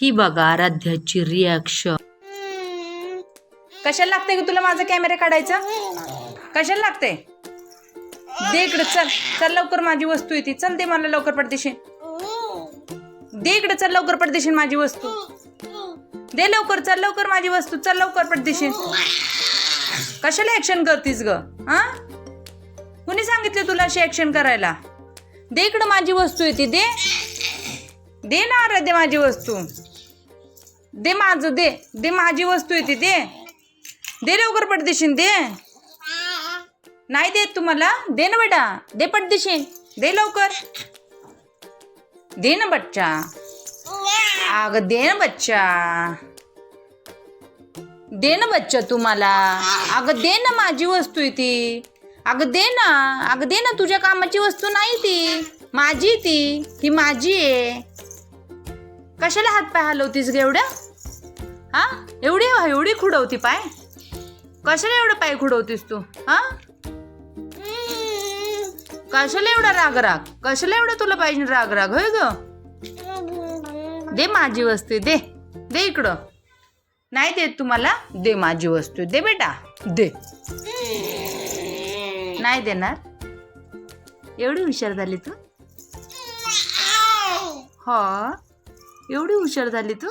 ही बघा आराध्याची रिॲक्शन कशाला लागते की तुला माझा कॅमेरा काढायचा? कशाला लागते दे इकडे चल. चल लवकर माझी वस्तू येते चल दे मला लवकर पडदेशील दे इकडे चल लवकर पडदेशील माझी वस्तू. दे लवकर चल लवकर माझी वस्तू. चल लवकर पडदेशील कशाला ऍक्शन करतीस ग? हा? कुणी सांगितलं तुला अशी ऍक्शन करायला? दे इकडं माझी वस्तू येते दे. दे ना आराध्य माझी वस्तू. दे माझं दे. दे माझी वस्तू येते दे. दे लवकर पटदेशीन दे. नाही देत तुम्हाला? दे ना बेटा. दे पटदेशीन दे लवकर. दे ना बच्चा. अग दे ना बच्चा. दे ना बच्चा तुम्हाला. अगं दे ना माझी वस्तू आहे ती. अगं दे ना. अगं दे ना तुझ्या कामाची वस्तू नाही ती. माझी ती. ही माझी आहे. कशाला हात पाय हलवतीस ग एवढ्या हा? एवढी एवढी खुडवती पाय. कशाला एवढं पाय खुडवतीस तू हा? कशाला एवढा राग राग कशाला एवढं तुला पाहिजे राग राग होय ग? दे माझी वस्तू दे. दे इकडं. नाही देत तुम्हाला? दे माझी वस्तू दे बेटा. दे. नाही देणार? एवढी हुशार झाली तू? हो. एवढी हुशार झाली तू?